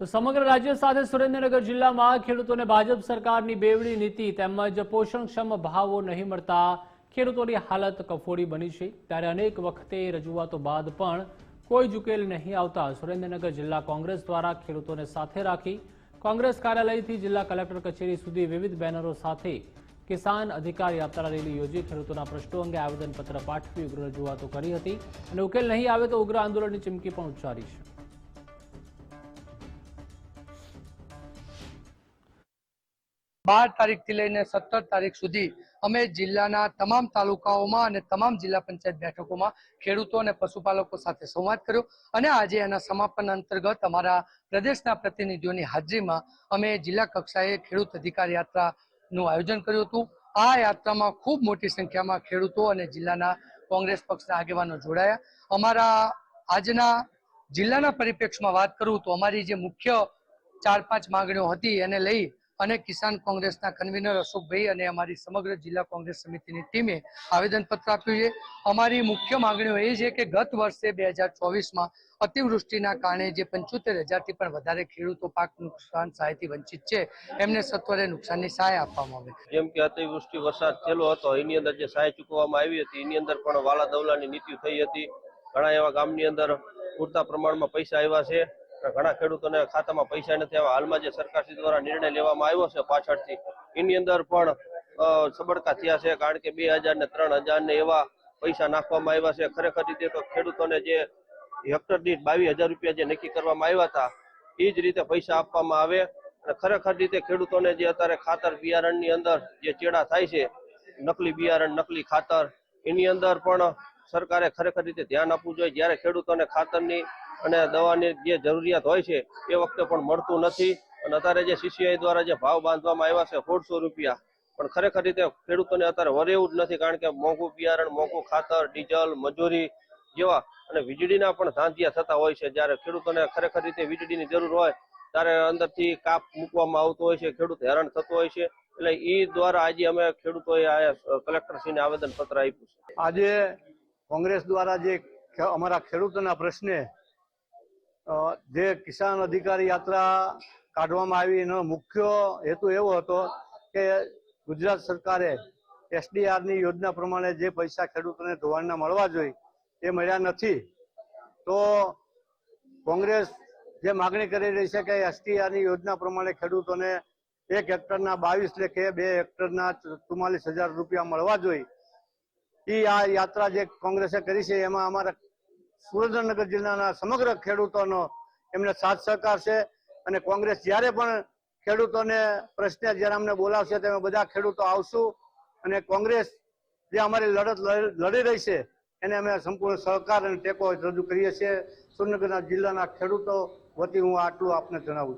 તો સમગ્ર રાજ્ય સાથે સુરેન્દ્રનગર જિલ્લામાં ખેડૂતોને ભાજપ સરકારની બેવડી નીતિ તેમજ પોષણક્ષમ ભાવો નહીં મળતા ખેડૂતોની હાલત કફોડી બની છે. ત્યારે અનેક વખતે રજૂઆતો બાદ પણ કોઈ જ ઉકેલ નહીં આવતા સુરેન્દ્રનગર જિલ્લા કોંગ્રેસ દ્વારા ખેડૂતોને સાથે રાખી કોંગ્રેસ કાર્યાલયથી જિલ્લા કલેક્ટર કચેરી સુધી વિવિધ બેનરો સાથે કિસાન અધિકાર યાત્રા રેલી યોજી ખેડૂતોના પ્રશ્નો અંગે આવેદનપત્ર પાઠવી ઉગ્ર રજૂઆતો કરી હતી. અને ઉકેલ નહીં આવે તો ઉગ્ર આંદોલનની ચીમકી પણ ઉચ્ચારી છે. બાર તારીખથી લઈને સત્તર તારીખ સુધી અમે જિલ્લાના તમામ તાલુકાઓમાં અને તમામ જિલ્લા પંચાયત બેઠકોમાં ખેડૂતો અને પશુપાલકો સાથે સંવાદ કર્યો અને આજે એના સમાપન અંતર્ગત અમારા પ્રદેશના પ્રતિનિધિઓની હાજરીમાં અમે જિલ્લા કક્ષાએ ખેડૂત અધિકાર યાત્રાનું આયોજન કર્યું હતું. આ યાત્રામાં ખૂબ મોટી સંખ્યામાં ખેડૂતો અને જિલ્લાના કોંગ્રેસ પક્ષના આગેવાનો જોડાયા. અમારા આજના જિલ્લાના પરિપ્રેક્ષમાં વાત કરું તો અમારી જે મુખ્ય ચાર પાંચ માંગણીઓ હતી એને લઈ અને કિસાન કોંગ્રેસના કન્વીનર અશોકભાઈ અને અમારી સમગ્ર જિલ્લા કોંગ્રેસ સમિતિની ટીમે આવેદનપત્ર આપ્યું છે. અમારી મુખ્ય માંગણીઓ એ છે કે ગત વર્ષે બે હજાર ચોવીસમાં અતિવૃષ્ટિના કારણે જે પંચોતેર હજારથી પણ વધારે ખેડૂતો પાક નુકસાન સહાયથી વંચિત છે, એમને સત્વરે નુકસાનની સહાય આપવામાં આવે. જેમ કે અતિવૃષ્ટિ વરસાદ થયેલો હતો, એની અંદર જે સહાય ચૂકવવામાં આવી હતી, એની અંદર પણ વાલા દવલાની નીતિ થઈ હતી. ઘણા એવા ગામની અંદર પૂરતા પ્રમાણમાં પૈસા આવ્યા છે. ઘણા ખેડૂતોને ખાતામાં પૈસા નથી આવ્યા. હાલમાં જે સરકારશ્રી દ્વારા નિર્ણય લેવામાં આવ્યો છે પાછળથી એની અંદર પણ અ, થયા છે. કારણ કે બે હજાર ને ત્રણ હજાર ને એવા પૈસા નાખવામાં આવ્યા છે. ખરેખર રીતે તો ખેડૂતોને જે હેક્ટર દીઠ બાવીસ હજાર રૂપિયા જે નક્કી કરવામાં આવ્યા હતા એ જ રીતે પૈસા આપવામાં આવે. અને ખરેખર રીતે ખેડૂતોને જે અત્યારે ખાતર બિયારણની અંદર જે ચેડા થાય છે નકલી બિયારણ નકલી ખાતર એની અંદર પણ સરકારે ખરેખર રીતે ધ્યાન આપવું જોઈએ. જ્યારે ખેડૂતોને ખાતરની અને દવાની જે જરૂરિયાત હોય છે, એ વખતે પણ મળતું નથી. અને અત્યારે જે સીસીઆઈ દ્વારા જે ભાવ બાંધવામાં આવ્યા છે, સોળસો રૂપિયા. પણ ખરેખર રીતે ખેડૂતોને અત્યારે વરેવું જ નથી, કારણ કે મોંઘું બિયારણ, મોંઘું ખાતર, ડીઝલ, મજૂરી જેવા અને વીજળીના પણ ધાંધિયા થતા હોય છે. જ્યારે ખેડૂતોને ખરેખર રીતે વીજળીની જરૂર હોય, ત્યારે અંદરથી કાપ મૂકવામાં આવતો હોય છે, ખેડૂત હેરાન થતો હોય છે. એટલે એ દ્વારા આજે અમે ખેડૂતોએ આ કલેક્ટરશ્રીને આવેદન પત્ર આપ્યું છે. આજે કોંગ્રેસ દ્વારા જે અમારા ખેડૂતોના પ્રશ્ને જે કિસાન અધિકારી યાત્રા કાઢવામાં આવી એનો મુખ્ય હેતુ એવો હતો કે ગુજરાત સરકારે એસડીઆરની યોજના પ્રમાણે જે પૈસા ખેડૂતોને ધોવાણના મળવા જોઈએ એ મળ્યા નથી. તો કોંગ્રેસ જે માગણી કરી રહી છે કે એસટીઆરની યોજના પ્રમાણે ખેડૂતોને એક હેક્ટરના બાવીસ લેખે બે હેક્ટરના ચુમ્માલીસ હજાર રૂપિયા મળવા જોઈએ. એ આ યાત્રા જે કોંગ્રેસે કરી છે એમાં અમારા સુરેન્દ્રનગર જિલ્લાના સમગ્ર ખેડૂતોનો એમને સાથ સહકાર છે અને કોંગ્રેસ જ્યારે પણ ખેડૂતોને પ્રશ્ને જ્યારે અમને બોલાવશે તેમાં બધા ખેડૂતો આવશું અને કોંગ્રેસ જે અમારી લડત લડી રહી છે એને અમે સંપૂર્ણ સહકાર અને ટેકો રજૂ કરીએ છીએ. સુરેન્દ્રનગરના જિલ્લાના ખેડૂતો વતી હું આટલું આપને જણાવું